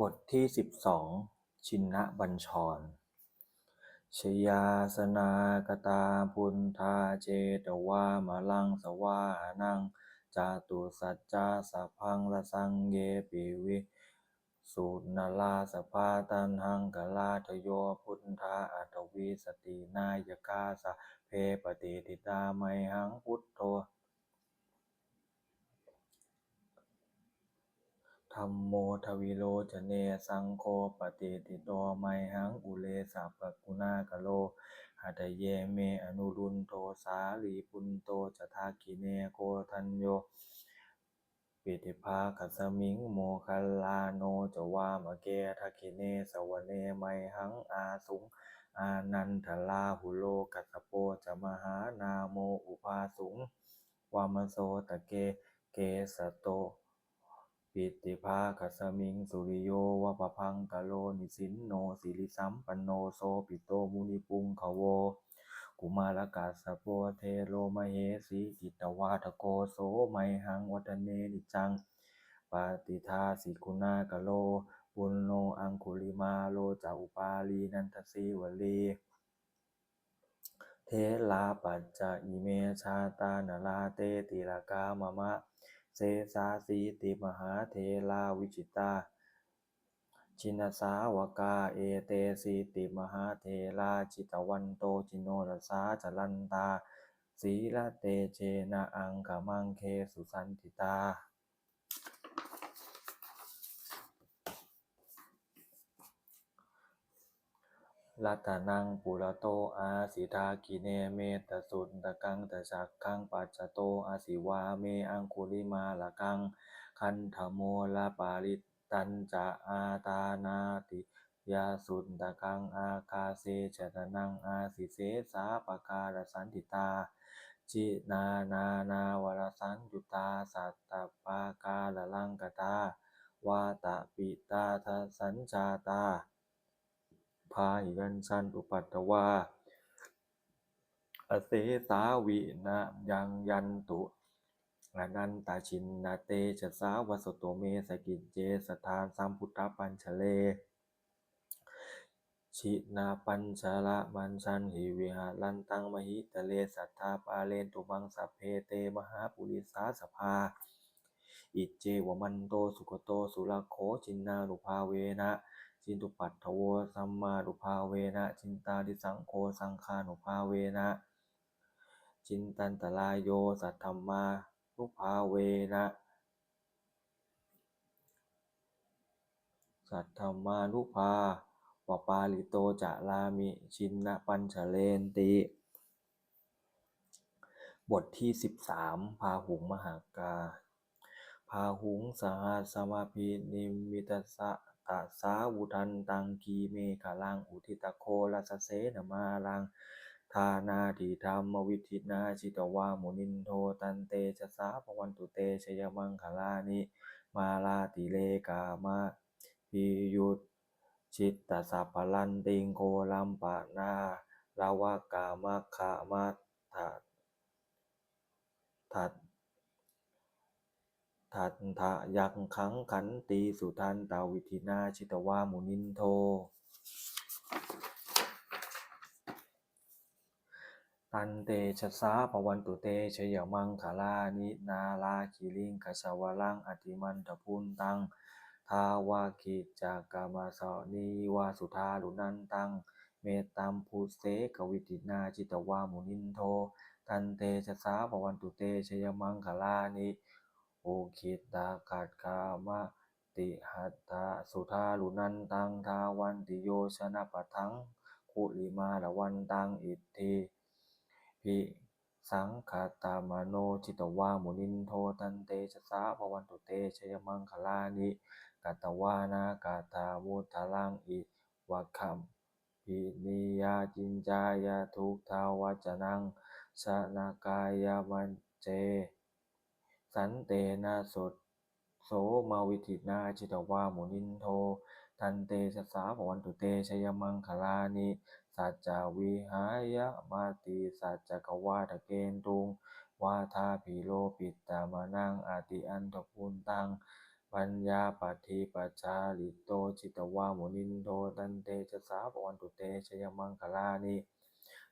บทที่สิบสองชินนบัญชร ชยาสนากตาพุนทาเจตวามลังสวานังจาตุสัจจาสพังละสังเยปิวิสุนาลาสภาตันหังกลาทโยพุทธาอัตวิสตินายกาสะเพปฏิติตาไมหังพุทโธ ธัมโมทวิโลจเนสังโฆปฏิติโตไมหังอุเลสัพกุณากะโลหัตเยเมอนุรุนโทสาลีปุนโตจะทาคิเนโกทันโยปิติภาคัสมิงโมคัลลาโนจะวามะเกทักิเนสวเนไมหังอาสุงอานันทลาหุโลกัสโปจะมหานาโมอุภาสุงวามโสตะเกเกสโต ปิติภาคัสมิง สุริโยวะปะพังกะโลนิสินโนสิริสัมปันโนโสปิโตมุนิปุงขโว กุมารกัสะโปเทโลมเหสีจิตตวาทโกโสไมหังวัฒเนนิจัง ปาติทาสิกุณากะโล ปุณโนอังคุลิมาโลจาอุปาลีนันทสีวลีเทลาปัจจะอิเมชาตานาลาเตติลากามะมะ เสสาสีติมหาเทลาวิจิตา ชินสาวกาเอเตสีติมหาเทลาจิตวันโตจิโนรสาจลันตา สีละเตเชนะอังกมังเคสุสันติตา รัตนังปุระโตอาสิทากิเนเมตสุนตะกังตะจักขังปัจจโตอาสิวาเมอังคุลิมาละกัง คันธโมละปาริตตันจะอาตานาติยาสุนตะกังอาคาเซชตนังอาสิเสสาปการสันติตาจินานานาวรสันจุตาสัตตปาการลังกตาวาตะปิตาทสัญชาตา พาหิยัญชันอุปัตตวาอเสสาวินะยังยันตุอนันตาชินนาเตชะสาวสโตเมสกิจเจสทานสัมพุทธปัญชเล ชินาปัญชละมันชันหิวิหารันตังมหิตะเลสัทธาปาเลนตุมังสัพเพเตมหาปุริสาสภา อิจเจวมันโตสุขโตสุรโคจินนานุภาเวนะ จินตุปัตถโวสัมมานุภาเวนะจินตาดิสังโฆสังฆานุภาเวนะจินตันตรายโยสัทธมมานุภาเวนะสัทธมมานุภาวปาลิโตจะลามิชินนะปัญชเลนติ บทที่สิบสามพาหุงมหากา พาหุงสหสมาพินิมิตสะ ตะสาวุทันตังกีเมฆลังอุทิตโคลัสเสนมาลังทานาทิธรรมวิธินาจิตวามุนินโทตันเตชะสาปวันตุเตชยมังคลานิมาลาติเลกามะพิยุตชิตตสัพพลันติงโคลัมปะนาลาวกามะขะมัตถะทัต ทันทะยังขังขันตีสุทันตาวิธินาชิตวามุนินโท ตันเตชะสาปวันตุเตชยมังคลานินาลาคิลิงกชาวลังอติมันตพุนตังทาวาคิจากามาสานีวาสุธาลุนันตัง เมตตัมพุเสกวิตินาจิตวามุนินโท ตันเตชะสาปวันตุเตชยมังคลานิ อคิตาขัดกามะติหัตถะสุธาลุนันตังทาวันติโยชนะปะทังคุลิมาละวันตังอิทธิพิสังคตามโนจิตวามุนินโทตันเตชะสาภวันตุเตชยมังคลานิกัตวานากาตามุทลังอิวัคัมปินิยาจินจายาทุกทาวัจนังชนากายามันเจ สันเตนะสดโสมาวิธินาจิตวามุนินโท ทันเตชสาภวันตุเตชยมังคลานิสัจจาวิหายะมาติสัจจกวาทะเกนตุงวาทาภิโลปิตตามานังอาติอันตพุนตังปัญญาปัฏฐิปัจาริโตจิตวามุนินโทตันเตจะสาปวันตุเตชยมังคลานิ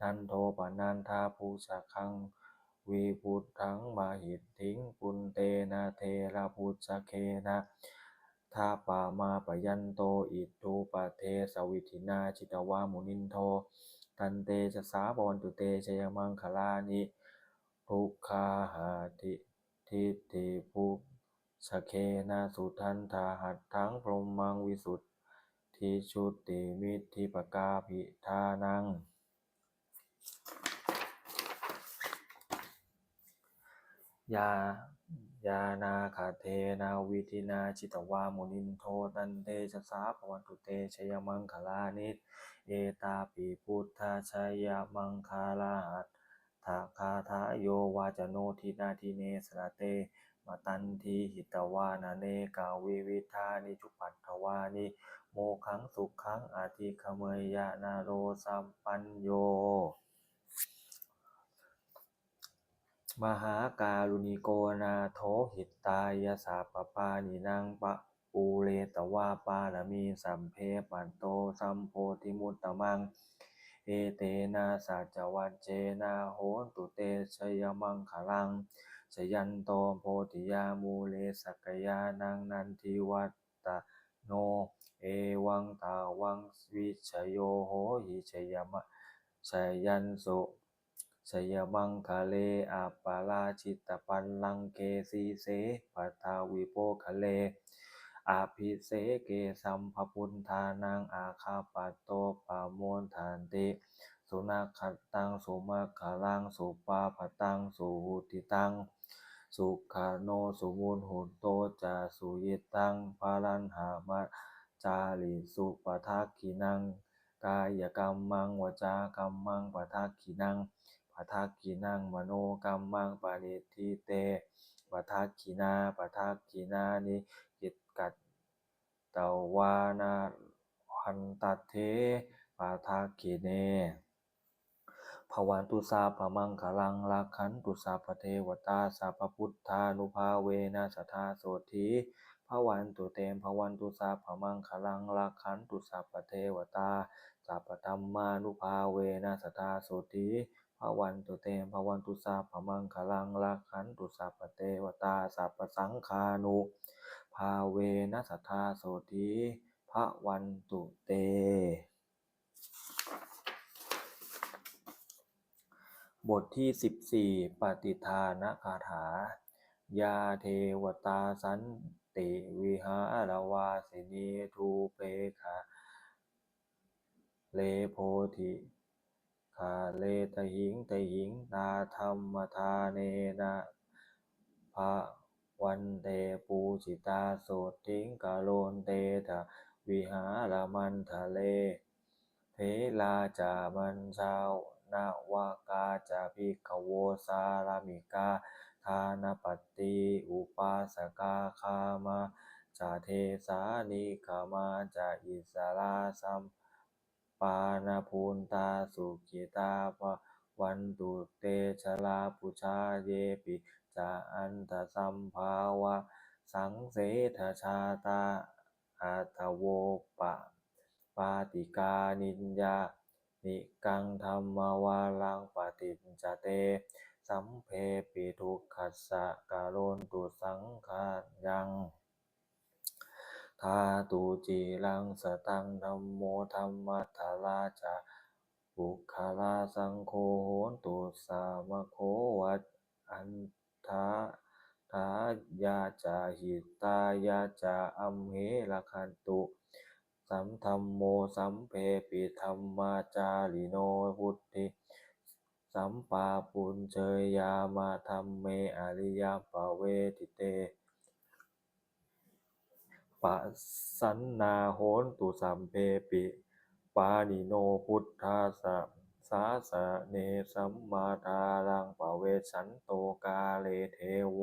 นันโทปนันทาภูชะคัง วีพุทธังมาหิตถิงปุนเตนะเทระพุชะเคนะทาปามาปยันโตอิทูปะเทสวิธินาจิตวามุนินโท ตันเตจะสาปวันตุเตชยมังคลานิทุกขาหาทิทิฏฐิภุสเคนะสุทันทาหัตถังพรหมังวิสุทธิชุติมิทธิปกาภิทานัง ยายานาคาเทนาวิธินาจิตวามุนินโทตันเตชะสาภวันตุเตชยมังคลานิเอตาปิพุทธาชยมังคาลาหัตถาคาทาโยวาจโนทินาทิเนสระเตมาตันทีหิตวานาเนกาวิวิธานิจุปัตถวานิโมขังสุขขังอาทิขเมยยานาโรสัมปัญโย มหาการุณิโกนาโถหิตตายาสาปปานินางปะปูเรตวาปารมีสัมเพปันโตสัมโพธิมุตตมัง เอเตนะสัจวันเจนะโหนตุเตชยมังคลังชยันโตโพธิยามูเลสกยานังนันทิวัตตโน เอวังตาวังวิชโยโหหิชยมะชยันสุ ชยมังคะเลอาปาราชิตปันลังเกสีเสปัทาวิโปคะเลอาภิเสเกสัมภพุนทานังอาคาปัตโตปาโมนทานติสุนัขตังสุมาคาลังสุปาพตังสุหุติตัง สุขาโนสุมูลหุนโตจาสุยิตังพาลันหามาจาริสุปทักขินัง กายกรรมมังวจากรรมังปทักขินัง ปทักขินังมโนกรรมังปาณิทิเตปทักขินาปทักขินานิกิตกัตตวานาหันตัตเทปทักขิเนภวันตุสาพมังคลังลักขันตุสาพเทวตาสัพพุทธานุภาเวนะสทธาโสธีภวันตุเตมภวันตุสาพมังคลังลักขันตุสัพเทวตา สัพพธรรมานุภาเวนะสทาโสธีภวันตุเตมภวันตุสาพมังคลังลักขันตุสัพเทวตาสัพสังฆานุภาเวนะสทาโสธีภวันตุเต บทที่สิบสี่ปฏิทานคาถา ยาเทวตาสันติวิหารวาสินีทูเปคะ เลโพธิคาเลตหิงตหิงตาธรรมทาเนนะภะวันเตปูจิตาโสติงกาโลนเตทะวิหารมันทะเลเทลาจามันชาวนาวากาจาภิกโวสารามิกาทานปัตติอุปาสกาคามาจาเทสานิกามาจาอิสราสัม ปานาภูนตาสุขิตาภวันตุเตชะลาปุชาเยปิจาอันตสัมภาวะ สังเสทชาตาอัตโวปะ ปาติกานิญญานิกังธรรมวาลังปฏิจจเต สัมเพปิทุกขัสสะกาโรนตุสังขายัง ทาตุจีรังสตังธัมโมธัมมัทาราจาบุคลาสังโฆโหตุสามโควัดอันทาทายาจาหิตายาจาอัมเหละคันตุสัมธัมโมสัมเพปิธรรมาจาริโนพุทธิสัมปาปุญเชยยามาธรรมเมอริยปเวทิเต ปะสันนาโหนตุสัมเพปิ ปานิโนพุทธาสะสาสะเนสัมมาทารังปะเวสันโตกาเลเทโว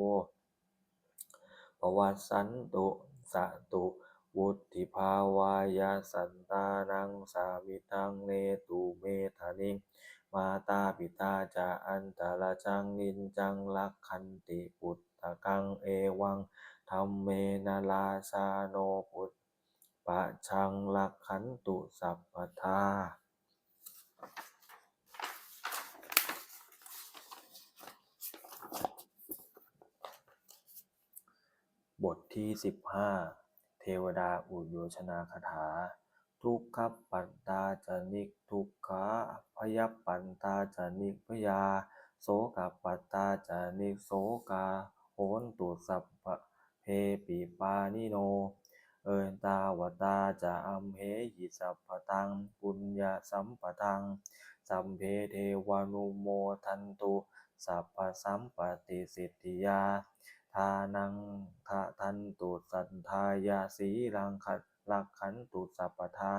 ปวัสสันตุสะตุวุติภาวายาสันตานังสามิทังเนตุเมธานิงมาตาปิตาจาอันตรจังนินจังลักขันติปุตตะกังเอวัง ธรรมเมนาราชาโนพุทธปะชังลักขันตุสัพพทาบทที่ 15 เทวดาอุโยชนาคาถา ทุกขปัตตาจนิกทุกขาพยัปปันตาจนิกพยา โสกปัตตาจนิกโสกาโหนตุสัพพะ เพปิปานิโน เอินตาวตาจะอัมเหหิสัพพตังปุญญาสัมปทัง สัมเพเทวานุโมทันตุ สัพพสัมปติสิทธิยา ทานังทะทันตุสันทายาสีรังคัลักขันตุสัพพทา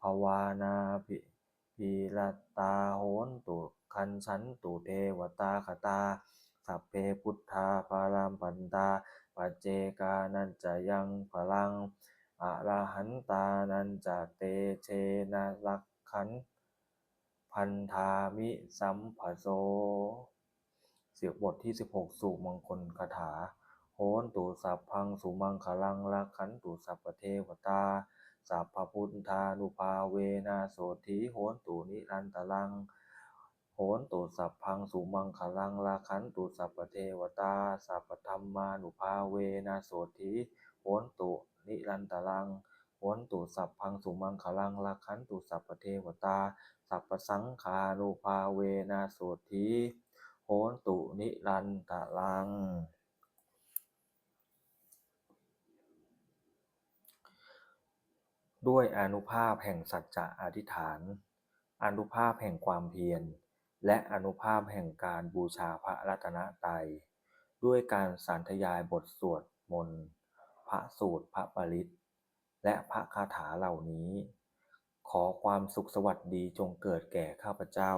ภวานาภิพีรตาโหนตุคันชันตุเทวตาคตา สัพเพพุทธาภารามปันตา ปัจเจกานันจะยังพลังอะระหันตานันจะเตเชนะลักขันพันธามิสัมภโสเสียบทที่ 16สู่มงคลคาถา โหนตุสัพพังสุมังคลังลักขันตุสัพพเทวตาสัพพพุทธานุภาเวนะโสธีโหนตุนิรันตลัง โหนตุสัพพังสุมังคลังลักขันตุสัพพเทวตา สัพพธรรมานุภาเวนะโสธีโหนตุนิรันตลังโหนตุสัพพังสุมังคลังลักขันตุสัพพเทวตา สัพพสังฆานุภาเวนะโสธีโหนตุนิรันตลังด้วยอนุภาพแห่งสัจจะอธิษฐาน อนุภาพแห่งความเพียร และอนุภาพแห่งการบูชาพระรัตนตรัย ด้วยการสานธยายบทสวดมนต์ พระสูตรพระปริตและพระคาถาเหล่านี้ ขอความสุขสวัสดีจงเกิดแก่ข้าพเจ้า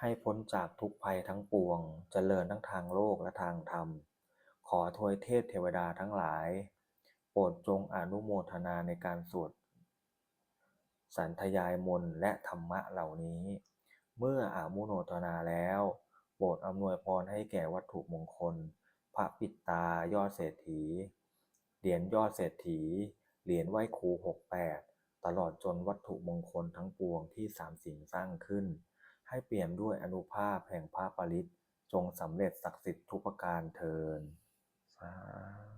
ให้พ้นจากทุกภัยทั้งปวงเจริญทั้งทางโลกและทางธรรม ขอทวยเทพเทวดาทั้งหลาย โปรดจงอนุโมทนาในการสวดสันธยายมนต์และธรรมะเหล่านี้ เมื่ออามุโนทนาแล้ว โปรดอำนวยพรให้แก่วัตถุมงคล พระปิดตายอดเศรษฐี เหรียญยอดเศรษฐี เหรียญไหว้ครูหกแปดตลอดจนวัตถุมงคลทั้งปวงที่สามสิ่งสร้างขึ้น ให้เปี่ยมด้วยอนุภาพแห่งพระปริตจงสำเร็จศักดิ์สิทธิ์ทุกประการเทินสา